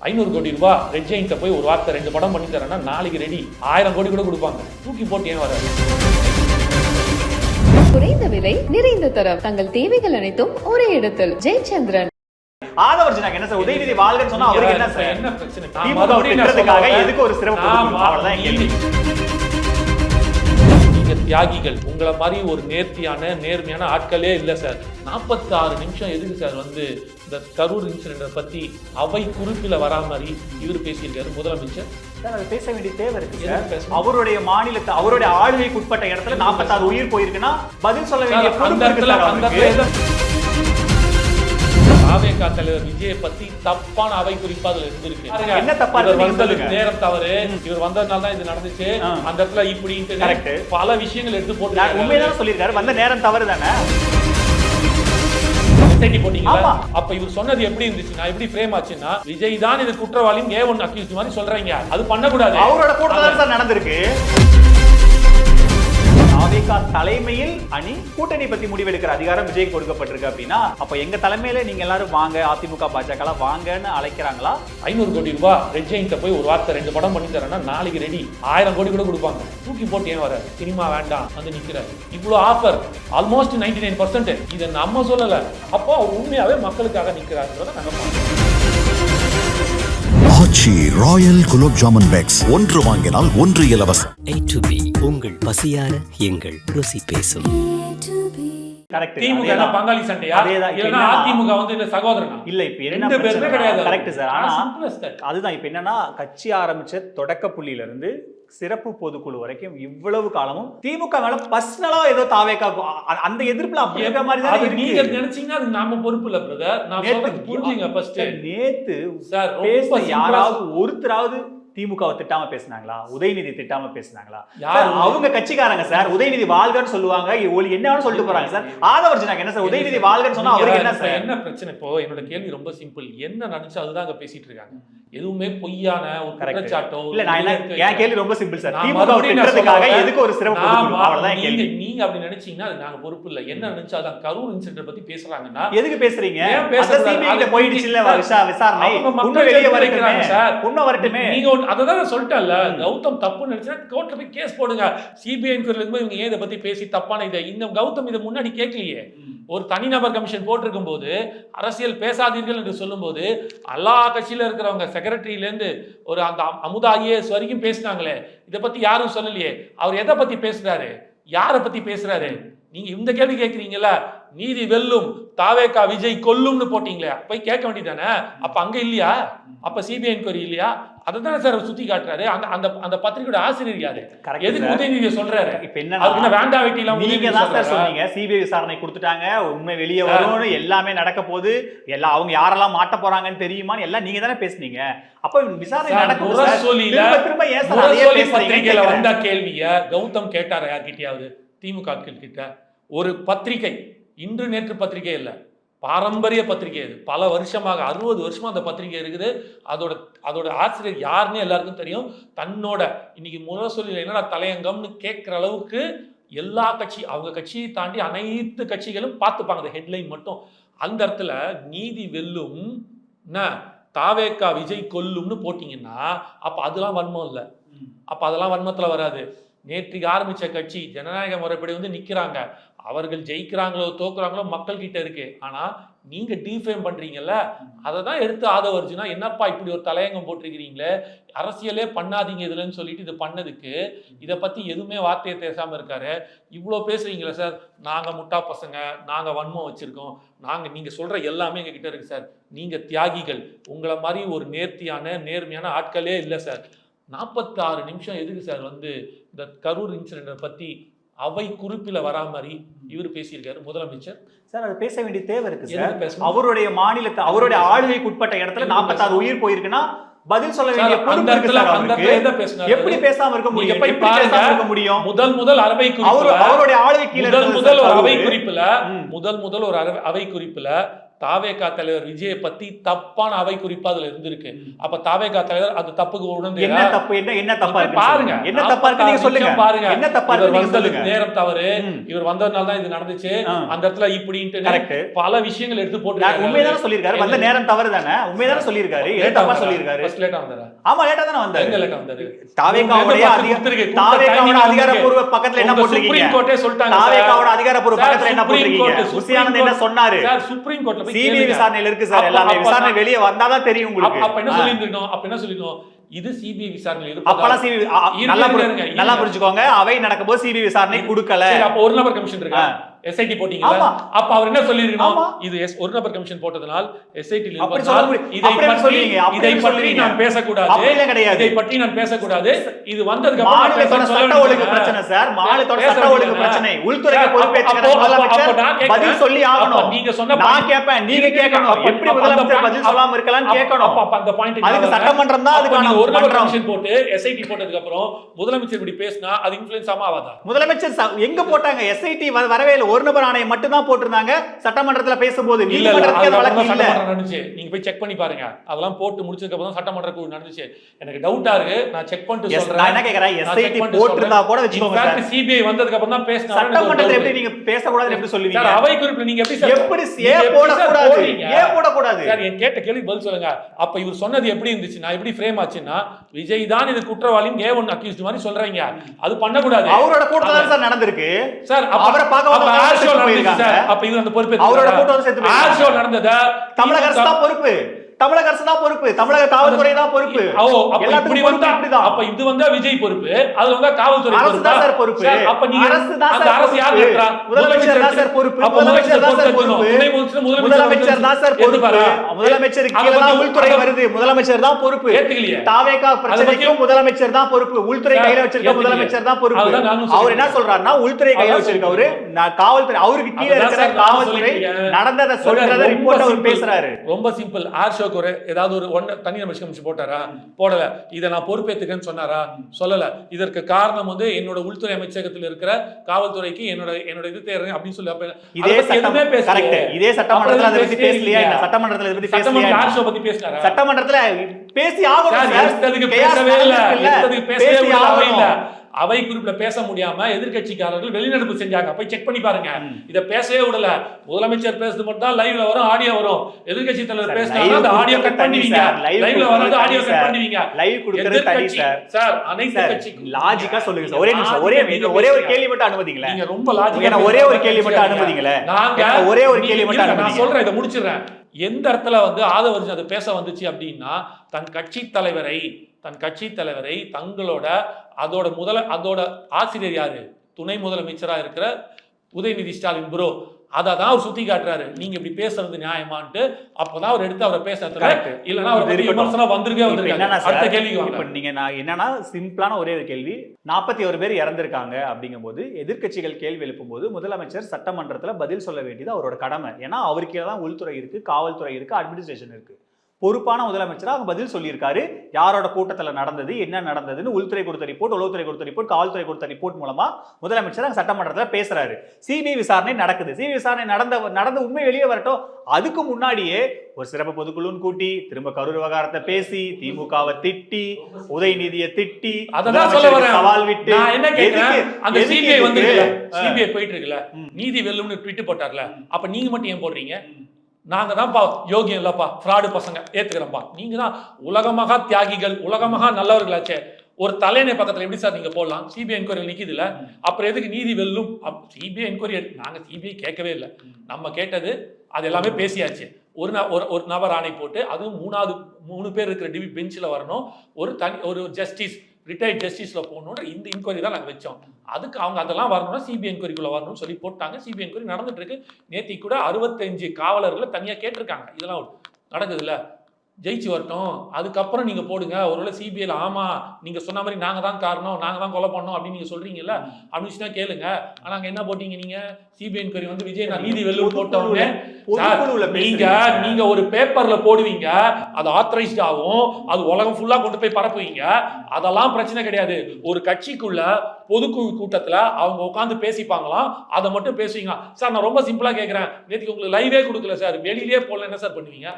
ஐநூறு கோடி ரூபாய் ரெட் ஜெயின்ட்ட போய் ஒரு வார்த்தை ரெண்டு படம் பண்ணி தரேன்னா நாளைக்கு ரெடி ஆயிரம் கோடி கூட கொடுப்பாங்க. தூக்கி போட்டு ஏன் வராது? குறைந்த விலை நிறைந்த தரம். தங்கள் தேவைகள் அனைத்தும் ஒரே இடத்தில். ஜெயச்சந்திரன். ஆதவர்ஜனாக்கு என்ன சார்? உதயநிதி வாழ்கன்னு சொன்னா அவருக்கு என்ன சார்? என்ன பிரச்சனை. எதுக்கு ஒரு சிறப்பு? அவ்வளவுதான் கேள்வி. தியாகிகள் உங்களை மாதிரி ஒரு நேர்த்தியான நேர்மையான ஆட்களே இல்ல சார். 46 நிமிஷம் எதுக்கு சார் வந்து இந்த கரூர் இன்சிடென்ட்டை பத்தி அவை குறிப்பில் வரா மாதிரி இவர் பேசியிருக்காரு முதலமைச்சர்? சார் அது பேச வேண்டிய தேவை இருக்கு சார்? அவருடைய மாநிலத்தை அவருடைய ஆளுகைக்கு உட்பட்ட இடத்துல 46 உயிர் போயிருக்குன்னா பதில் சொல்ல வேண்டிய அந்த இடத்துல தாவேகா தலைவர் விஜயை பத்தி தப்பான அவை குறிப்பா அதுல இருந்திருக்கு. என்ன தப்பா இவர் இருக்கு நீங்க வந்தது சொல்லுங்க. நேரம் தவறு. இவர் வந்ததுனால தான் இது நடந்துச்சு. அந்த இடத்துல இப்படின்ட்டு Correct. பல விஷயங்கள் எடுத்து போட்டு உண்மைதான் சொல்லியிருக்காரு. வந்த நேரம் தவறு தானே? தேடி போட்டீங்களா. அப்ப இவர் சொன்னது எப்படி இருந்துச்சு? நான் எப்படி ஃப்ரேம் ஆச்சுன்னா விஜய் தான் இது குற்றவாளின்னு ஏ ஒன் அக்யூஸ் மாதிரி சொல்றீங்க. அது பண்ணக்கூடாது. அவரோட கூட்டம் சார் நடந்திருக்கு. தாவேகா தலைமையில் அணி கூட்டணி பத்தி முடிவெடுக்கிற அதிகாரம் விஜய் கொடுக்கப்பட்டிருக்கு அப்படின்னா அப்ப எங்க தலைமையில நீங்க எல்லாரும் வாங்க அதிமுக பாஜக வாங்கன்னு அழைக்கிறாங்களா? ஐநூறு கோடி ரூபாய் ரெட் போய் ஒரு வார்த்தை ரெண்டு படம் பண்ணி தரேன்னா நாளைக்கு ரெடி ஆயிரம் கோடி கூட கொடுப்பாங்க. தூக்கி போட்டு ஏன் வர? சினிமா வேண்டாம் வந்து நிக்கிற. இவ்வளவு offer almost ninety nine percent இதை நம்ம சொல்லல. அப்போ உண்மையாவே மக்களுக்காக நிக்கிறாருன்றத நாங்க ஆச்சி ராயல் குலோப் ஜாமுன் பேக்ஸ். ஒன்று வாங்கினால் ஒன்று இலவசம். உங்கள் பசியார எங்கள் ருசி பேசும். கரெக்ட் திமுக என்ன பங்காளி சண்டையா? அதிமுக வந்து இந்த சகோதரனா? இல்ல இப்ப என்ன பேருமே கிடையாது. கரெக்ட் சார் ஆனா. அதுதான். இப்ப என்னன்னா கட்சி ஆரம்பிச்ச தொடக்க புள்ளியில இருந்து சிறப்பு பொதுக்குழு வரைக்கும் இவ்வளவு காலமும் திமுக மேல பர்சனலா ஏதோ தாவேக்கா அ- அந்த எதிர்ப்புல அப்படி இருக்க மாதிரி தான் நீங்க நினைச்சீங்கன்னா அது நாம பொறுப்பு இல்ல பிரதர் நான் புரிஞ்சுங்க ஃபர்ஸ்ட் நேத்து சார் பேச யாராவது ஒருத்தராவது திமுகவை திட்டாம பேசுனாங்களா? உதயநிதி திட்டாம பேசுனாங்களா? அவங்க கட்சிக்காரங்க சார். உதயநிதி வாழ்கன்னு சொல்லுவாங்க. என்ன சொல்லிட்டு போறாங்க சார். ஆதவர்ஜனாக்கு என்ன சார்? உதயநிதி வாழ்கன்னு சொன்னா அவருக்கு என்ன சார்? என்ன பிரச்சனை? இப்போ என்னோட கேள்வி ரொம்ப சிம்பிள் என்ன நினைச்சா அதுதான் அங்க பேசிட்டு இருக்காங்க. எதுவுமே பொய்யான ஒரு. குற்றச்சாட்டோ இல்ல நான் என் கேள்வி ரொம்ப சிம்பிள் சார். எதுக்கு ஒரு பொதுக்குழு? அவ்வளவுதான் நீங்க அப்படி நினைச்சீங்கன்னா அது நாங்க பொறுப்பு இல்ல என்ன நினைச்சா அதான் கரூர் இன்சிடென்ட் பத்தி பேசுறாங்கன்னா எதுக்கு பேசுறீங்க? கிட்ட அது போயிடுச்சு இல்ல சார், விசா விசாரணை. உண்மை வெளியே வரட்டுமே. சார். உண்மை வரட்டுமே. நீங்க அததான் நான் சொல்லிட்டேன்ல. கௌதம் தப்பு நினைச்சா கோர்ட்ல போய் கேஸ் போடுங்க. சிபிஐ இருக்கும்போது இவங்க ஏன் இதை பத்தி பேசி தப்பான இதை இந்த கௌதம் இதை முன்னாடி கேட்கலையே. ஒரு தனிநபர் கமிஷன் போட்டிருக்கும் போது அரசியல் பேசாதீர்கள் என்று சொல்லும்போது எல்லா கட்சியில் இருக்கிறவங்க செக்ரட்டரியிலேருந்து ஒரு அந்த அமுதா ஐஏஎஸ் வரைக்கும் பேசினாங்களே இதை பற்றி யாரும் சொல்லலையே. அவர் எதை பற்றி பேசுகிறாரு யாரை பற்றி பேசுகிறாரு நீங்க இந்த கேள்வி கேட்குறீங்கல்ல நீதி வெல்லும் தாவேகா விஜய் கொல்லும்னு போட்டீங்களே போய் கேட்க வேண்டியதானே அப்ப அங்க இல்லையா? அப்ப சிபிஐ என்கொயரி இல்லையா? அதை தானே சார் சுத்தி காட்டுறாரு. அந்த அந்த அந்த பத்திரிகையோட ஆசிரியர் யாரு? எதுக்கு. உதயநிதியை சொல்றாரு? இப்ப அதுக்கு என்ன என்னன்னா வேண்டாம் வெட்டிலாம் நீங்க தான் சார் சொன்னீங்க. சிபிஐ விசாரணை கொடுத்துட்டாங்க. உண்மை வெளியே. வரும்னு எல்லாமே நடக்க போகுது. எல்லாம் அவங்க யாரெல்லாம் மாட்ட போறாங்கன்னு தெரியுமான்னு எல்லாம் நீங்க தானே பேசுனீங்க. அப்ப விசாரணை நடக்கும். முரசொலியில திரும்ப ஏன் சார் பத்திரிகையில. வந்த கேள்விய கௌதம் கேட்டாரா யார்கிட்டயாவது? திமுக கிட்ட. ஒரு பத்திரிகை இன்று நேற்று பத்திரிகை இல்ல பாரம்பரிய பத்திரிகை இது. பல வருஷமாக அறுபது வருஷமா அந்த பத்திரிகை இருக்குது. அதோட அதோட ஆசிரியர் யாருன்னு எல்லாருக்கும் தெரியும். தன்னோட இன்னைக்கு முரசொலியில் என்னடா தலையங்கம்னு கேட்குற அளவுக்கு எல்லா கட்சி அவங்க கட்சியை தாண்டி அனைத்து கட்சிகளும் பார்த்துப்பாங்க. அந்த ஹெட்லைன் மட்டும். அந்த இடத்துல நீதி வெல்லும் என்ன தாவேக்கா விஜய் கொல்லும்னு போட்டிங்கன்னா அப்ப அதெல்லாம் வன்மம் இல்லை. அப்ப அதெல்லாம் வன்மத்துல வராது. நேற்றுக்கு ஆரம்பிச்ச கட்சி ஜனநாயக முறைப்படி வந்து நிக்கிறாங்க. அவர்கள் ஜெயிக்கிறாங்களோ தோக்குறாங்களோ மக்கள் கிட்ட இருக்கு. ஆனா நீங்க டிஃபேம் பண்றீங்கல்ல அதை தான் எடுத்து ஆதவர்ஜுனா என்னப்பா இப்படி ஒரு தலையங்கம் போட்டிருக்கிறீங்களே? அரசியலே பண்ணாதீங்க இதுலன்னு சொல்லிட்டு இது பண்ணதுக்கு இதை பத்தி எதுவுமே வார்த்தையை பேசாம இருக்காரு. இவ்வளோ பேசுறீங்களே சார் நாங்க முட்டா பசங்க நாங்க வன்மம் வச்சிருக்கோம். நாங்க நீங்க சொல்ற எல்லாமே எங்க கிட்ட இருக்கு சார். நீங்க தியாகிகள் உங்களை மாதிரி ஒரு நேர்த்தியான நேர்மையான ஆட்களே இல்லை சார். நாற்பத்தாறு நிமிஷம் எதுக்கு சார் வந்து இந்த கரூர் இன்சிடென்ட்டை பற்றி அவை குறிப்பில் வரா மாதிரி இவர் பேசியிருக்காரு முதலமைச்சர் சார் அது பேச வேண்டிய தேவை இருக்கு சார்? அவருடைய மாநிலத்தை அவருடைய ஆளுகைக்கு உட்பட்ட இடத்துல 46 உயிர் போயிருக்குன்னா பதில் சொல்ல வேண்டிய பொறுப்பு இருக்கு? எப்படி பேசாம இருக்க முடியும் எப்படி. பேசாம இருக்க முடியும் முதல் முதல் அவை அவரு குறிப்புல அவருடைய ஆளுகை கீழ முதல் முதல் ஒரு அவை. குறிப்புல. முதல் முதல் ஒரு அவை குறிப்புல தாவேகா தலைவர் விஜயை பத்தி தப்பான அவை குறிப்பா அதுல இருந்திருக்கு. அப்ப தாவேகா தலைவர் அது தப்புக்கு உணர்ந்து என்ன தப்பு என்ன என்ன தப்பா இருக்கு பாருங்க. என்ன தப்பா இருக்கு நீங்க சொல்லுங்க. பாருங்க. என்ன தப்பா இருக்கு நீங்க சொல்லுங்க. நேரம் தவறு. இவர் வந்ததுனால தான் இது நடந்துச்சு. அந்த இடத்துல இப்படின்ட்டு பல விஷயங்கள் எடுத்து போட்டு நான் உண்மைதானே சொல்லியிருக்காரு. வந்த நேரம் தவறு தானே? உண்மைதானே சொல்லியிருக்காரு. எது தப்பா சொல்லியிருக்காரு? ஃபர்ஸ்ட் லேட்டா வந்தாரா? ஆமா லேட்டா தானே வந்தாரு. எங்க லேட்டா வந்தாரு? தாவேகாவுடைய உங்க அதிக கொடுத்திருக்கு, கொடுத்த தாவேகாவோட அதிகாரப்பூர்வ பக்கத்துல என்ன போட்டிருக்கீங்க? சுப்ரீம் கோர்ட்டே சொல்லிட்டாங்க. தாவேகாவோட அதிகாரப்பூர்வ பக்கத்துல என்ன போட்டிருக்கீங்க? புசியானந்த் என்ன. சொன்னாரு? சார் சுப்ரீம் கோர்ட்ல போய் சிபிஐ. விசாரணையில இருக்கு சார். எல்லாமே விசாரணை வெளியே வந்தாதான் தெரியும் உங்களுக்கு. அப்ப என்ன. சொல்லியிருக்கணும் அப்ப என்ன சொல்லிருக்கணும் இது சிபிஐ விசாரணை அப்பெல்லாம் சிபி இருங்க, நல்லா. நல்லா புரிஞ்சுக்கோங்க. அவை நடக்கும்போது சிபி விசாரணை கொடுக்கல. அப்ப ஒரு நபர் கமிஷன் இருக்கா. எஸ்ஐடி போட்டீங்களா. அப்ப அவர் என்ன சொல்லிருக்கணும். இது ஒரு நபர் கமிஷன் போட்டதனால் எஸ்ஐடி. இதை பற்றி இதை பற்றி? நான் பேசக்கூடாது. இதை பற்றி நான் பேசக்கூடாது இது வந்ததுக்கு அப்புறம் சட்ட ஒழுங்கு பிரச்சனை சார் மாநிலத்தோட சட்ட ஒழுங்கு பிரச்சனை. பதில் சொல்லி ஆகணும் நீங்க சொன்ன நான் கேட்பேன் நீங்க கேட்கணும் எப்படி முதலமைச்சர் பதில் சொல்லாம இருக்கலாம்னு கேட்கணும் அப்ப- அந்த க்கு அதுக்கு. சட்டமன்றம் தான் அதுக்கான ஒரு நபர். கமிஷன் போட்டு எஸ்ஐடி போட்டதுக்கு அப்புறம் முதலமைச்சர் இப்படி பேசினா அது இன்ஃபுளுன்ஸ் ஆகாதா முதலமைச்சர் எங்க போட்டாங்க எஸ்ஐடி வரவே இல்லை ஒரு நபர் ஆணையம் மட்டும் தான் போட்டிருந்தாங்க. சட்டமன்றத்துல பேசும்போது நீங்க போய் செக் பண்ணி பாருங்க. அதெல்லாம் போட்டு முடிச்சதுக்கு அப்புறம் சட்டமன்ற குழு நடந்துச்சு. எனக்கு டவுட்டா இருக்கு. நான் செக் பண்ணிட்டு சொல்றேன். என்ன கேக்குறேன்? எஸ்ஐடி போட்டிருந்தா கூட. வச்சுக்கோங்க CBI வந்ததுக்கு அப்புறம் தான் ஒரு சட்டமன்றத்துல. எப்படி நீங்க பேசக்கூடாதுன்னு எப்படி சொல்லுவீங்க? அவை குறிப்பில் நீங்க எப்படி எப்படி சார் போடக்கூடாது? ஏன் போடக்கூடாது. சார் என் கேட்ட கேள்வி பதில் சொல்லுங்க. அப்ப இவர் சொன்னது எப்படி இருந்துச்சு? நான் எப்படி ஃப்ரேம் ஆச்சுன்னா விஜய் தான் இது குற்றவாளின்னு ஏ ஒன் அக்யூஸ்ட் மாதிரி சொல்றீங்க. அது பண்ணக்கூடாது. அவரோட கூட்டம் தான் சார் நடந்திருக்கு. சார் அவரை பார்க்க ஏர் ஷோ நடந்துச்சு. சார் அப்ப இது அந்த பொறுப்பு அவரோட கூட்டம் செத்து ஏர் ஷோ. நடந்ததா தமிழக அரசு தான் பொறுப்பு தமிழக அரசு தான் பொறுப்பு. தமிழக காவல்துறை தான் பொறுப்பு. இப்படி வந்தா. அப்ப இது வந்தா விஜய் பொறுப்பு. அதுல வந்தா காவல்துறை அரசு? தான் சார் பொறுப்பு. அப்ப நீங்க அரசு தான் சார் அரசு யார். நடத்துறா? முதலமைச்சர் தான் சார் பொறுப்பு. அப்ப முதலமைச்சர் தான் சார் பொறுப்பு. முதலமைச்சர் முதலமைச்சர் முதலமைச்சர் தான் சார் பொறுப்பு. அதை கீழே தான் உள்துறை அதை- வருது. முதலமைச்சர் தான் பொறுப்பு. ஏத்துக்கலையே. தாவேகா பிரச்சனைக்கும் முதலமைச்சர் தான் பொறுப்பு. உள்துறை கையில வச்சிருக்க. முதலமைச்சர் தான் பொறுப்பு. அவர் என்ன. சொல்றாருன்னா உள்துறை கையில அதான் வச்சிருக்கவரு நான் காவல்துறை அவருக்கு கீழே இருக்கிற காவல்துறை. நடந்ததை சொல்றத ரிப்போர்ட் அவர். பேசுறாரு. ரொம்ப சிம்பிள் ஆர் ஷோக்கு ஒரு ஏதாவது ஒரு ஒன் தனி நபர் கமிஷன் போட்டாரா? போடல. இதை நான் பொறுப்பேத்துக்கன்னு சொன்னாரா? சொல்லல. இதற்கு காரணம் வந்து என்னோட உள்துறை அமைச்சகத்தில் இருக்கிற காவல்துறைக்கு என்னோட என்னோட இது தேர்றேன் அப்படின்னு சொல்லி இதே சட்டம். எதுவுமே. கரெக்ட் இதே சட்டமன்றத்துல அதை பத்தி அப்புறம் பேசலையா. சட்டமன்றத்துல இதை பத்தி பேசலையா பத்தி பேசினாரா சட்டமன்றத்துல பேசி ஆகணும் பேசவே இல்ல. பேசவே பேசி இல்ல. அவை குறிப்புல பேச முடியாம எதிர்க்கட்சிக்காரர்கள் வெளிநடப்பு செஞ்சாங்க. போய் செக் பண்ணி பாருங்க. இத பேசவே விடல. முதலமைச்சர் பேசுறது மட்டும் தான் லைவ்ல வரும் ஆடியோ வரும். எதிர்க்கட்சி தலைவர் சார், பேசினா live அந்த ஆடியோ கட் பண்ணுவீங்க. லைவ்ல வர்றது ஆடியோ கட். பண்ணுவீங்க. லைவ் கொடுக்கறது தனி சார். சார் அனைத்து சார் கட்சி லாஜிக்கா சொல்லுங்க சார். ஒரே நிமிஷம். ஒரே ஒரே ஒரு. கேள்வி மட்டும் அனுமதிங்களேன். நீங்க ரொம்ப லாஜிக்கா ஒரே ஒரு கேள்வி மட்டும் அனுமதிங்களேன். நாங்க ஒரே ஒரு கேள்வி மட்டும் நான். சொல்றேன் இதை முடிச்சிடுறேன். எந்த இடத்துல வந்து ஆதவர்ஜன் அது பேச வந்துச்சு அப்படின்னா தன் கட்சி தலைவரை தன் கட்சி தலைவரை தங்களோட அதோட முதல அதோட ஆசிரியர் யாரு? துணை முதலமைச்சரா இருக்கிற உதயநிதி ஸ்டாலின் ப்ரோ அதை தான் அவர் சுத்தி காட்டுறாரு. நீங்க இப்படி பேசுறது நியாயமான்ட்டு அப்பதான் அவர் எடுத்து அவரை பேச Correct. இல்லைன்னா அவரை. விமர்சனம் வந்திருக்கே வந்திருக்காங்க அடுத்த வாங்க. நீங்க நான் என்னன்னா சிம்பிளான ஒரே ஒரு கேள்வி. நாற்பத்தி ஒரு பேர் இறந்திருக்காங்க அப்படிங்கும்போது எதிர்க்கட்சிகள் கேள்வி எழுப்பும்போது முதலமைச்சர் சட்டமன்றத்துல பதில் சொல்ல வேண்டியது அவரோட கடமை. ஏன்னா அவருக்கு தான் உள்துறை இருக்கு காவல்துறை இருக்கு அட்மினிஸ்ட்ரேஷன் இருக்கு. பொறுப்பான முதலமைச்சரா அவங்க பதில் சொல்லியிருக்காரு யாரோட கூட்டத்துல நடந்தது என்ன நடந்ததுன்னு உள்துறை கொடுத்த ரிப்போர்ட் உளவுத்துறை கொடுத்த ரிப்போர்ட் காவல்துறை கொடுத்த ரிப்போர்ட் மூலமா முதலமைச்சர் அங்க சட்டமன்றத்துல பேசுறாரு சிபிஐ விசாரணை நடக்குது சிபிஐ விசாரணை நடந்த நடந்த உண்மை வெளியே வரட்டும் அதுக்கு முன்னாடியே ஒரு சிறப்பு பொதுக்குழுன்னு கூட்டி திரும்ப கரூர் விவகாரத்தை பேசி திமுகவை திட்டி உதயநிதியை திட்டி. முதலமைச்சருக்கு சவால் விட்டு என்ன கேட்கிறேன் அந்த சிபிஐ? வந்து. சிபிஐ போயிட்டு இருக்குல்ல. நீதி வெல்லும்னு ட்விட் போட்டார்ல. அப்ப நீங்க மட்டும் ஏன் போடுறீங்க நாங்கள் தான்ப்பா யோகியம் இல்லைப்பா ஃப்ராடு பசங்க ஏற்றுக்கிறோம்ப்பா நீங்கள் தான் உலகமாக தியாகிகள் உலகமாக நல்லவர்களாச்சே. ஒரு தலையணை பக்கத்தில் எப்படி சார் நீங்கள் போடலாம்? சிபிஐ என்கொயரி நிற்கிது இல்லை அப்புறம் எதுக்கு நீதி வெல்லும்? சிபிஐ என்கொயரி நாங்கள் சிபிஐ கேட்கவே இல்லை. நம்ம கேட்டது அது எல்லாமே பேசியாச்சு. ஒரு ந- ஒரு ஒரு நபர் ஆணை போட்டு அதுவும் மூணாவது மூணு பேர் இருக்கிற டிவி பெஞ்சில் வரணும். ஒரு தனி ஒரு ஜஸ்டிஸ் ரிட்டையர்ட் ஜஸ்டிஸில் போகணுன்ற இந்த இன்கொயரி தான் நாங்கள் வச்சோம். அதுக்கு அவங்க அதெல்லாம் வரணும்னா சிபிஐ இன்கொயரிக்குள்ளே வரணும்னு சொல்லி போட்டாங்க. சிபிஐ இன்கொயரி நடந்துட்டு இருக்கு. நேத்தி கூட அறுபத்தஞ்சு காவலர்களை தனியாக கேட்டிருக்காங்க. இதெல்லாம் நடக்குதுல்ல? ஜெயிச்சு வரட்டும். அதுக்கப்புறம் நீங்க போடுங்க. ஒருவேளை சிபிஐல ஆமா நீங்க சொன்ன மாதிரி நாங்க தான் காரணம் நாங்க தான் கொலை பண்ணோம் அப்படின்னு நீங்க சொல்றீங்கல்ல? அப்படின்னு சொன்னா கேளுங்க. ஆனா அங்க என்ன போட்டீங்க நீங்க? சிபிஐ என்கொயரி வந்து விஜய் நான் நீதி வெல்லூர் போட்டவங்க நீங்க நீங்க ஒரு பேப்பர்ல போடுவீங்க. அது ஆத்தரைஸ்ட் ஆகும். அது உலகம் ஃபுல்லா கொண்டு போய் பரப்புவீங்க. அதெல்லாம் பிரச்சனை கிடையாது. ஒரு கட்சிக்குள்ள பொதுக்குழு கூட்டத்துல அவங்க உட்காந்து பேசிப்பாங்களாம். அதை மட்டும் பேசுவீங்க. சார் நான் ரொம்ப சிம்பிளா கேக்குறேன். நேத்துக்கு உங்களுக்கு லைவே கொடுக்கல சார். வெளியிலே போடல என்ன சார் பண்ணுவீங்க?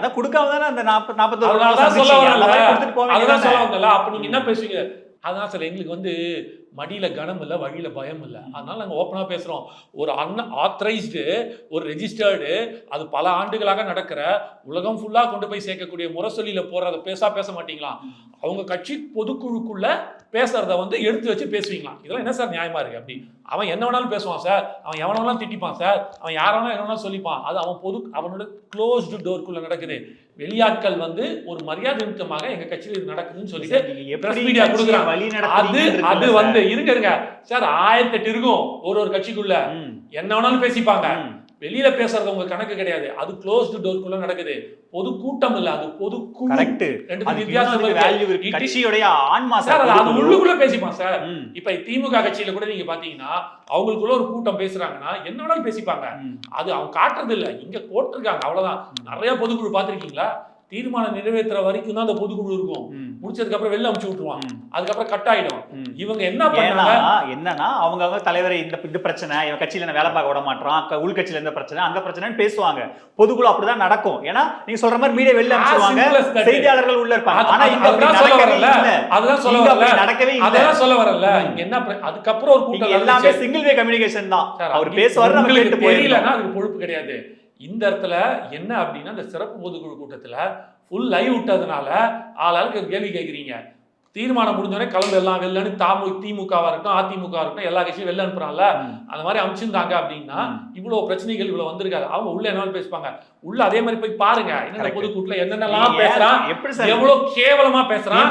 அது கொடுக்காம அந்த நாற்பது நாற்பத்தொரு அதனாலதான் சொல்ல வரல. அப்ப என்ன பேசுவீங்க? அதான் சார் எங்களுக்கு வந்து மடியில கனம் இல்ல வழியில பயம் இல்ல. அதனால நாங்க ஓப்பனா பேசுறோம். ஒரு அன் ஆத்தரைஸ்டு ஒரு ரெஜிஸ்டர்டு அது பல ஆண்டுகளாக நடக்கிற உலகம் ஃபுல்லா கொண்டு போய் சேர்க்கக்கூடிய முரசொலியில போறத பேசா பேச மாட்டீங்களா? அவங்க கட்சி பொதுக்குழுக்குள்ள பேசுறத வந்து எடுத்து வச்சு பேசுவீங்களா? இதெல்லாம் என்ன சார் நியாயமா இருக்கு அப்படி? அவன் என்ன வேணாலும் பேசுவான் சார். அவன் எவன வேணாலும் திட்டிப்பான் சார். அவன் யார வேணாலும் என்ன வேணாலும் சொல்லிப்பான். அது அவன் பொது அவனோட க்ளோஸ்டு டோருக்குள்ள நடக்குது. வெளியாட்கள் வந்து ஒரு மரியாதை நிமித்தமாக எங்க கட்சியில் இது நடக்குதுன்னு சொல்லிட்டு media கட்சியை கொடுக்குறாங்க. அது அது வந்து இருங்க இருங்க. சார் ஆயிரத்தி எட்டு இருக்கும் ஒரு ஒரு கட்சிக்குள்ள. என்ன வேணாலும் பேசிப்பாங்க. வெளியில பேசுறது உங்க கணக்கு கிடையாது. அது க்ளோஸ்டு டோருக்குள்ள நடக்குது. பொது கூட்டம் இல்ல அது பொது கரெக்ட் கட்சியுடைய ஆன்மா சார் அது-. உள்ளுக்குள்ள பேசிப்பான் சார். இப்ப திமுக கட்சியில கூட நீங்க பாத்தீங்கன்னா அவங்களுக்குள்ள ஒரு கூட்டம் பேசுறாங்கன்னா என்ன வேணாலும் பேசிப்பாங்க. அது அவங்க காட்டுறது இல்ல. இங்க போட்டிருக்காங்க. அவ்வளவுதான். நிறைய பொதுக்குழு பாத்திருக்கீங்களா? தீர்மானம் நிறைவேற்றுற வரைக்கும் தான் அந்த பொதுக்குழு இருக்கும். முடிச்சதுக்கு அப்புறம் வெளில அமுச்சு விட்டுருவான். அதுக்கப்புறம் கட் ஆயிடும். இவங்க என்ன பண்ணாங்க என்னன்னா அவங்க அவங்க தலைவரை இந்த இந்த பிரச்சனை இவன் கட்சியில வேலை பார்க்க விட மாட்டான் உள்கட்சியில இந்த பிரச்சனை அந்த பிரச்சனைன்னு பேசுவாங்க. பொதுக்குழு அப்படிதான் நடக்கும். ஏன்னா நீங்க சொல்ற மாதிரி மீடியா வெளில அனுப்பிச்சுவாங்க. செய்தியாளர்கள் உள்ள இருப்பாங்க. ஆனா இங்க அதுதான் சொல்ல வரல. நடக்கவே அதெல்லாம் சொல்ல வரல. என்ன அதுக்கப்புறம் ஒரு கூட்டம் எல்லாமே. சிங்கிள் வே கம்யூனிகேஷன் தான். அவர் பேசுவாரு நம்ம உங்களுக்கு கேட்டு போயிடலாம் தெரியலன்னா அதுக்கு பொறுப்பு கிடையாது. இந்த இடத்துல என்ன அப்படின்னா இந்த சிறப்பு பொதுக்குழு கூட்டத்துல ஃபுல் லைவ் விட்டதுனால ஆளாளுக்கு கேள்வி கேட்குறீங்க தீர்மானம் முடிஞ்சோடனே கலந்து எல்லாம் வெளிலன்னு தாமு திமுகவா இருக்கட்டும் அதிமுக இருக்கட்டும் எல்லா கட்சியும் வெளில அனுப்புறாங்கல்ல. அந்த மாதிரி அமைச்சிருந்தாங்க அப்படின்னா ம். இவ்வளவு பிரச்சனைகள் இவ்வளவு வந்திருக்காது. அவங்க உள்ள என்ன பேசுவாங்க. உள்ள அதே மாதிரி போய் பாருங்க. என்ன. பொதுக்கூட்டுல என்னென்னலாம் பேசுறான்? எப்படி சார் எவ்வளவு கேவலமா பேசுறான்?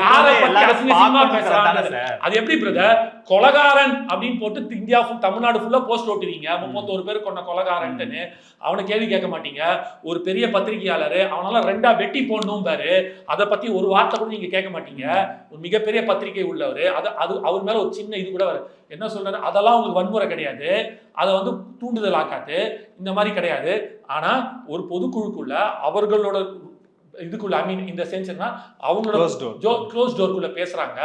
யாரை பத்தி அசிங்கமா சார்? அது எப்படி பிரதர் கொலகாரன் அப்படின்னு போட்டு இந்தியா full தமிழ்நாடு ஃபுல்லா போஸ்ட் ஓட்டுவீங்க. முப்பத்தோரு பேர் கொண்ட கொலகாரன்ட்டுன்னு. அவனை கேள்வி கேட்க மாட்டீங்க. ஒரு பெரிய பத்திரிகையாளர் அவனால ரெண்டா வெட்டி போடணும் பாரு. அதை பத்தி ஒரு வார்த்தை கூட நீங்க கேட்க மாட்டீங்க. ஒரு மிகப்பெரிய பத்திரிகை உள்ளவர். அது அது அவர் மேல ஒரு சின்ன இது கூட என்ன சொல்றாரு? அதெல்லாம் உங்களுக்கு வன்முறை கிடையாது. அதை வந்து தூண்டுதல் ஆக்காது. இந்த மாதிரி கிடையாது. ஆனா ஒரு பொதுக்குழுக்குள்ள அவர்களோட இதுக்குள்ள ஐ மீன் இந்த சென்ஸ்னா அவங்களோட. ஜோ க்ளோஸ் டோருக்குள்ள பேசுறாங்க.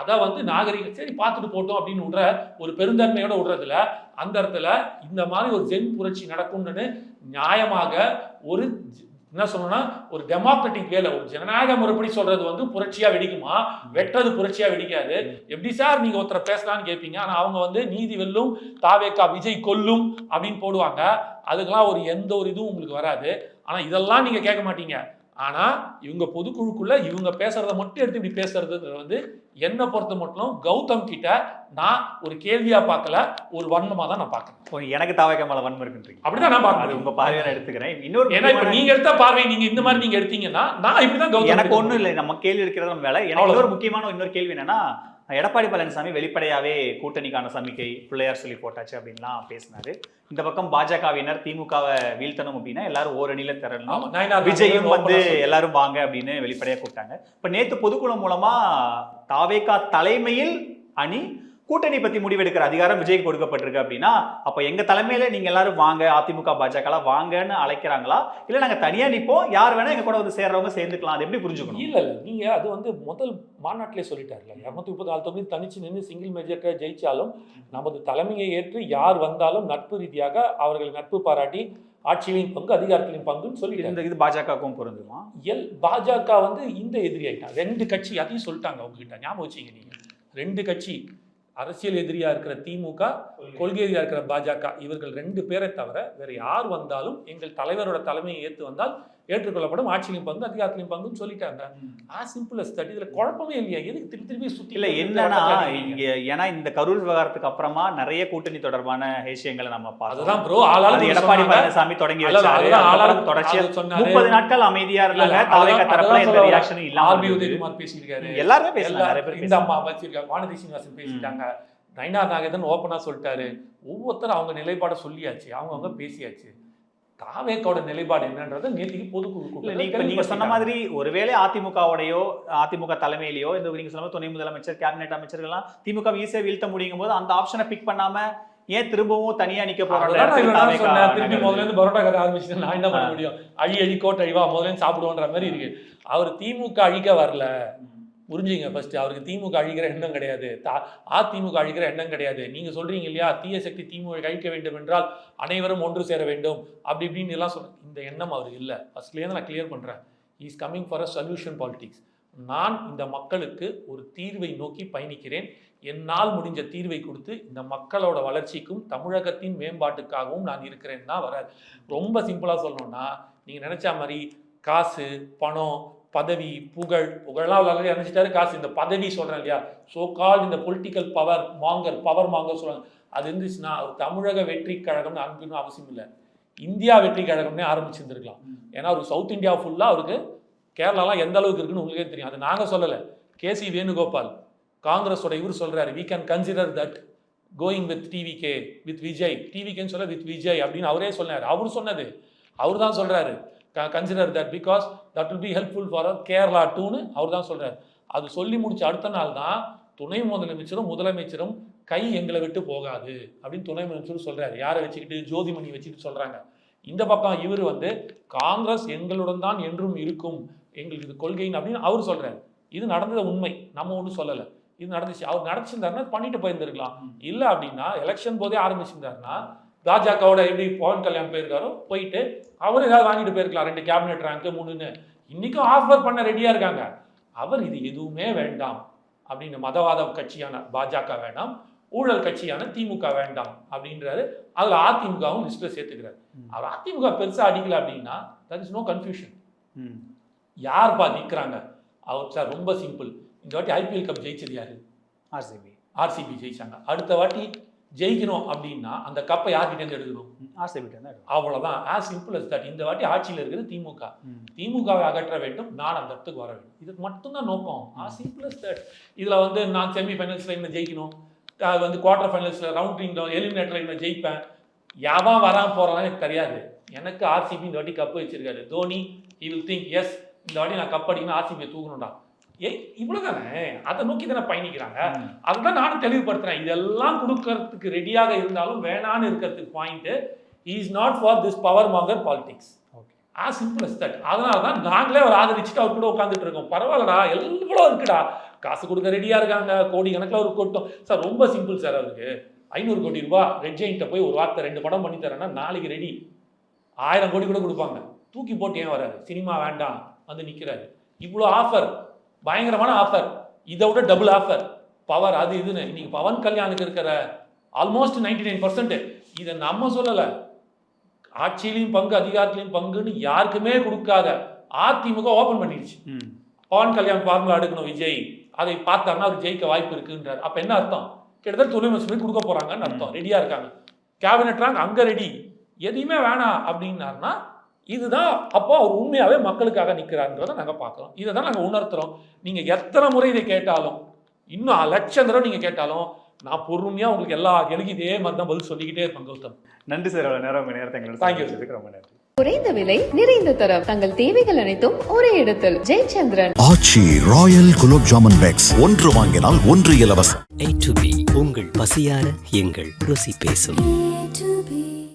அதை வந்து நாகரிகம் சரி பார்த்துட்டு போட்டோம் அப்படின்னு விடுற ஒரு பெருந்தன்மையோட விடுறதுல அந்த இடத்துல இந்த மாதிரி ஒரு ஜென் புரட்சி நடக்கும்னு நியாயமாக ஒரு என்ன சொல்லணும்னா ஒரு டெமோக்ராட்டிக் வேலை ஒரு ஜனநாயக முறைப்படி சொல்றது வந்து புரட்சியா வெடிக்குமா? வெட்டுறது புரட்சியா வெடிக்காது. எப்படி சார் நீங்க ஒருத்தரை பேசலாம்னு கேட்பீங்க ஆனா அவங்க வந்து நீதி வெல்லும் தாவேக்கா விஜய் கொல்லும் அப்படின்னு போடுவாங்க. அதுக்கெல்லாம் ஒரு எந்த ஒரு இதுவும் உங்களுக்கு வராது. ஆனா இதெல்லாம் நீங்க கேட்க மாட்டீங்க. ஆனா இவங்க பொதுக்குழுக்குள்ள இவங்க பேசுறத மட்டும் எடுத்து இப்படி பேசுறது வந்து என்னை பொறுத்த மட்டும் கௌதம் கிட்ட நான் ஒரு கேள்வியா பார்க்கல ஒரு வன்மமா தான் நான் பார்க்கறேன். எனக்கு தாவக மேல வன்மம் இருக்குன்றீங்க. அப்படிதான் நான் பார்க்க அது முடியும். உங்க பார்வையை நான் எடுத்துக்கிறேன். இன்னொரு ஏன்னா இப்ப முக்கியமான- நீங்க எடுத்த பார்வை நீங்க இந்த மாதிரி நீங்க எடுத்தீங்கன்னா நான் இப்படிதான் கௌதம் எனக்கு ஒண்ணும் இல்லை. நம்ம கேள்வி எடுக்கிறது நம்ம வேலை. எனக்கு. இன்னொரு முக்கியமான இன்னொரு கேள்வி என்னன்னா எடப்பாடி பழனிசாமி வெளிப்படையாவே கூட்டணிக்கான சமிக்கை பிள்ளையார் சொல்லி போட்டாச்சு அப்படின்லாம் பேசினாரு. இந்த பக்கம் பாஜகவினர் திமுகவை வீழ்த்தணும் அப்படின்னா எல்லாரும் ஓரணியில திரளணும். விஜயும் வந்து. எல்லாரும் வாங்க அப்படின்னு வெளிப்படையா கூப்பிட்டாங்க. இப்ப நேத்து பொதுக்குழு மூலமா தாவேகா தலைமையில் அணி கூட்டணி பத்தி முடிவெடுக்கிற அதிகாரம் விஜய்க்கு கொடுக்கப்பட்டிருக்கு அப்படின்னா அப்ப எங்க தலைமையில நீங்க எல்லாரும் வாங்க அதிமுக பாஜக வாங்கன்னு அழைக்கிறாங்களா? இல்ல நாங்க தனியா நிப்போம் யார் வேணா எங்க கூட வந்து சேர்றவங்க சேர்ந்துக்கலாம் அது எப்படி புரிஞ்சுக்கணும்? இல்ல இல்ல. நீங்க அது வந்து முதல் மாநாட்டிலே சொல்லிட்டாருல. இருநூத்தி முப்பத்தி நாலு தொகுதி தனிச்சு நின்று சிங்கிள் மேஜர்க்க ஜெயிச்சாலும் நமது தலைமையை ஏற்று யார் வந்தாலும் நட்பு ரீதியாக அவர்கள் நட்பு பாராட்டி ஆட்சியிலையும் பங்கு அதிகாரத்திலையும் பங்குன்னு சொல்லிட்டாங்க. இந்த இது பாஜகவுக்கும் பொருந்துமா? எல் பாஜக வந்து இந்த எதிரி ஆயிட்டான். ரெண்டு கட்சி அதையும் சொல்லிட்டாங்க உங்ககிட்ட. ஞாபகம் வச்சீங்க நீங்க. ரெண்டு கட்சி அரசியல் எதிரியா இருக்கிற திமுக கொள்கை. எதிரியா இருக்கிற பாஜக இவர்கள் ரெண்டு பேரை தவிர வேற யார் வந்தாலும் எங்கள் தலைவரோட தலைமையை ஏத்து வந்தால் ஏற்றுக்கொள்ளப்படும் ஆட்சியிலும் பங்கு அதிகாரத்திலையும் பங்குன்னு சொல்லிட்டாங்க. ஆ சிம்பிள் தட் இதுல குழப்பமே இல்லையா? எதுக்கு திருப்பி திருப்பி சுத்தி இல்ல என்னன்னா ஏன்னா இந்த கரூர் விவகாரத்துக்கு அப்புறமா நிறைய கூட்டணி தொடர்பான விஷயங்களை நம்ம பார்த்தோம். ப்ரோ ஆளாளுக்கு எடப்பாடி. பழனிசாமி தொடங்கி வச்சாரு. அதுதான் அதுக்கப்புறம் ஆளாளுக்கு தொடர்ச்சியா அது சொன்னாரு. முப்பது நாட்கள் அமைதியா இருந்தாங்க. அதான் தரப்புல எந்த ரியாக்ஷனும் இல்லாம ஆர்பி. உதயகுமார் பேசியிருக்காரு. எல்லாருமே பேசலாம் இந்த. அம்மா வச்சிருக்காங்க வானதி சீனிவாசன் பேசிட்டாங்க. நயினார் நாகேந்திரன் ஓப்பனா சொல்லிட்டாரு. ஒவ்வொருத்தரும் அவங்க நிலைப்பாட சொல்லியாச்சு. அவங்க அவங்க பேசியாச்சு. தாவேக்கோட நிலைப்பாடு என்னன்றதை நேற்றுக்கு பொதுக்குழு நீங்க நீங்க சொன்ன. மாதிரி ஒருவேளை அதிமுகவுடையோ அதிமுக தலைமையிலயோ இந்த நீங்க சொன்ன துணை முதலமைச்சர் கேபினெட் அமைச்சர்கள்லாம் திமுக ஈஸியா வீழ்த்த முடியும் போது அந்த ஆப்ஷனை பிக் பண்ணாம ஏன் திரும்பவும் தனியா நிக்க சொன்னேன். திருப்பி முதல்ல இருந்து பரோட்டா கதை ஆரம்பிச்சுட்டு நான் என்ன பண்ண. முடியும் அழி அழி கோட்டை அழிவா முதல்ல இருந்து சாப்பிடுவோன்ற மாதிரி இருக்கு அவர் திமுக அழிக்க வரல புரிஞ்சுங்க ஃபர்ஸ்ட் அவருக்கு திமுக அழிக்கிற எண்ணம் கிடையாது. தா- அதிமுக அழிக்கிற எண்ணம் கிடையாது. நீங்க சொல்றீங்க இல்லையா? தீய சக்தி திமுக அழிக்க வேண்டும் என்றால் அனைவரும் ஒன்று சேர வேண்டும். அப்படி இப்படின்னு எல்லாம் சொல்ற இந்த எண்ணம் அவருக்கு இல்லை. ஃபர்ஸ்ட்லேருந்து நான் கிளியர் பண்றேன். Is coming for a solution politics நான் இந்த மக்களுக்கு ஒரு தீர்வை நோக்கி பயணிக்கிறேன். என்னால் முடிஞ்ச தீர்வை கொடுத்து இந்த மக்களோட வளர்ச்சிக்கும் தமிழகத்தின் மேம்பாட்டுக்காகவும் நான் இருக்கிறேன் தான் வராது ரொம்ப சிம்பிளாக சொல்லணும்னா நீங்கள் நினச்ச மாதிரி காசு பணம் பதவி புகழ் புகழெல்லாம் அவர் அணைச்சிட்டாரு காசு இந்த பதவி சொல்கிறேன் இல்லையா? ஸோ கால் இந்த political power monger power monger சொல்கிறாங்க அது இருந்துச்சுன்னா ஒரு தமிழக வெற்றி கழகம்னு அனுப்பணும் அவசியம் இல்லை. இந்தியா வெற்றி கழகம்னே ஆரம்பிச்சிருந்துருக்கலாம். ஏன்னா ஒரு சவுத் இந்தியா ஃபுல்லாக அவருக்கு கேரளாலாம் எந்த அளவுக்கு இருக்குன்னு உங்களுக்கே தெரியும். அது நாங்கள் சொல்லலை. கேசி வேணுகோபால் காங்கிரஸோட இவர் சொல்கிறாரு we can consider that going with TVK with Vijay டிவிகேன்னு சொல்ல வித் விஜய் அப்படின்னு அவரே சொன்னார். அவர் சொன்னது. அவர் தான் சொல்கிறாரு consider that because that will be helpful for Kerala டூன்னு அவர் தான் சொல்றாரு. அது சொல்லி முடிச்ச அடுத்த நாள் தான் துணை முதலமைச்சரும் முதலமைச்சரும் கை எங்களை விட்டு போகாது அப்படின்னு துணை முதலமைச்சரும் சொல்றாரு. யாரை வச்சுக்கிட்டு? ஜோதிமணி வச்சுக்கிட்டு சொல்றாங்க. இந்த பக்கம் இவர் வந்து காங்கிரஸ் எங்களுடன் தான் என்றும் இருக்கும் எங்களுக்கு இது கொள்கைன்னு அப்படின்னு அவர் சொல்றாரு. இது நடந்தது உண்மை. நம்ம ஒன்றும் சொல்லலை. இது நடந்துச்சு. அவர் நடச்சிருந்தாருன்னா பண்ணிட்டு போயிருந்திருக்கலாம். இல்லை அப்படின்னா எலெக்ஷன் போதே ஆரம்பிச்சிருந்தாருன்னா பாஜகவோட எப்படி பவன் கல்யாண் போயிருக்காரோ போயிட்டு அவர் ஏதாவது வாங்கிட்டு போயிருக்கலாம். ரெண்டு கேபினெட் ரேங்க் மூணுன்னு. இன்னைக்கும் ஆஃபர் பண்ண ரெடியா இருக்காங்க. அவர் இது எதுவுமே வேண்டாம். அப்படின்னு மதவாத கட்சியான பாஜக வேண்டாம். ஊழல் கட்சியான திமுக வேண்டாம் அப்படின்றாரு. அதுல அதிமுகவும் லிஸ்ட்ல சேர்த்துக்கிறாரு. அவர் அதிமுக பெருசா அடிக்கல அப்படின்னா தட் இஸ் நோ கன்ஃபியூஷன் யார்ப்பா நிற்கிறாங்க அவர் சார் ரொம்ப சிம்பிள் இந்த வாட்டி ஐபிஎல் கப் ஜெயிச்சது யாரு? ஆர்சிபி ஆர்சிபி ஜெயிச்சாங்க. அடுத்த வாட்டி ஜெயிக்கணும் அப்படின்னா அந்த கப்பை யார்கிட்டேருந்து எடுக்கணும்? ஆர்சிபி தான் அவ்வளவுதான். ஆஸ் சிம்பிள் as தட் இந்த வாட்டி ஆட்சியில் இருக்கிறது திமுக. திமுகவை அகற்ற வேண்டும். நான் அந்த இடத்துக்கு வர வேண்டும். இதுக்கு மட்டும்தான் நோக்கம். ஆஸ் சிம்பிள் as தட் இதுல வந்து நான் செமி ஃபைனல்ஸ்ல என்ன ஜெயிக்கணும். அது வந்து குவார்டர் ஃபைனல்ஸ்ல ரவுண்ட் டீம்ல எலிமினேட்டர்ல என்ன ஜெயிப்பேன். யாவன் வராம போறான்னு எனக்கு தெரியாது. எனக்கு ஆர்சிபி இந்த வாட்டி கப்பு வச்சிருக்காரு. Dhoni he will think yes இந்த வாட்டி நான் கப் அடிக்கணும் ஆர்சிபியை தூக்கணும்டா. இவ்வளவுதானே? அதை நோக்கி தானே பயணிக்கிறாங்க? அதுதான் நானும் தெளிவுபடுத்துறேன். இதெல்லாம் கொடுக்கறதுக்கு ரெடியாக இருந்தாலும் வேணான்னு இருக்கிறதுக்கு point is not for this power monger politics okay a simple as that. அதனால தான் நாங்களே அவர் ஆதரிச்சுட்டு அவர் கூட உட்காந்துட்டு இருக்கோம். பரவாயில்லடா எவ்வளோ இருக்குடா? காசு கொடுக்க ரெடியா இருக்காங்க. கோடி கணக்கில் ஒரு கொட்டும். சார் ரொம்ப சிம்பிள் சார் அவருக்கு ஐநூறு கோடி ரூபாய் ரெட் ஜெயின்ட்ட போய் ஒரு வார்த்தை ரெண்டு படம் பண்ணி தரேன்னா நாளைக்கு ரெடி ஆயிரம் கோடி கூட கொடுப்பாங்க. தூக்கி போட்டு ஏன் வராரு? சினிமா வேண்டாம். வந்து நிற்கிறாரு இவ்வளோ ஆஃபர் பயங்கரமான ஆஃபர் இதை விட டபுள் ஆஃபர் பவர் அது இதுன்னு. இன்னைக்கு பவன் கல்யாணுக்கு இருக்கிற ஆல்மோஸ்ட் நைன்டி நைன் பர்சன்ட் இதை நம்ம சொல்லலை. ஆட்சியிலையும் பங்கு அதிகாரத்திலையும் பங்குன்னு யாருக்குமே கொடுக்காத அதிமுக ஓபன் பண்ணிடுச்சு. பவன் கல்யாண் ஃபார்முலா எடுக்கணும் விஜய். அதை பார்த்தாருன்னா அவர் ஜெயிக்க வாய்ப்பு இருக்குன்றார். அப்ப என்ன அர்த்தம்? கிட்டத்தட்ட துணை முதலமைச்சர் கொடுக்க போறாங்கன்னு அர்த்தம். ரெடியா இருக்காங்க. கேபினெட் ரேங்க் அங்க ரெடி எதையுமே வேணாம் அப்படின்னாருன்னா இதுதான் அப்போ அவர் உண்மையாவே மக்களுக்காக நிற்கிறாருன்றதை நாங்க பார்க்கிறோம். இதை தான் நாங்க உணர்த்துறோம். நீங்க எத்தனை முறை இதை கேட்டாலும் இன்னும் லட்சம் தடவை நீங்க கேட்டாலும் நான் பொறுமையா உங்களுக்கு எல்லா கேள்விக்கும் இதே மாதிரி தான் பதில் சொல்லிக்கிட்டே இருப்பேன் கௌதம். நன்றி சார் அவ்வளவு நேரம் நேரத்தை Thank you. சந்திச்சதுக்கு ரொம்ப நன்றி. குறைந்த விலை நிறைந்த தரம். தங்கள் தேவைகள் அனைத்தும் ஒரே இடத்தில். Jayachandran. Aachi royal gulab jamun packs. ஒன்று வாங்கினால் ஒன்று இலவசம். உங்கள் பசியார எங்கள் ருசி பேசும். A to B.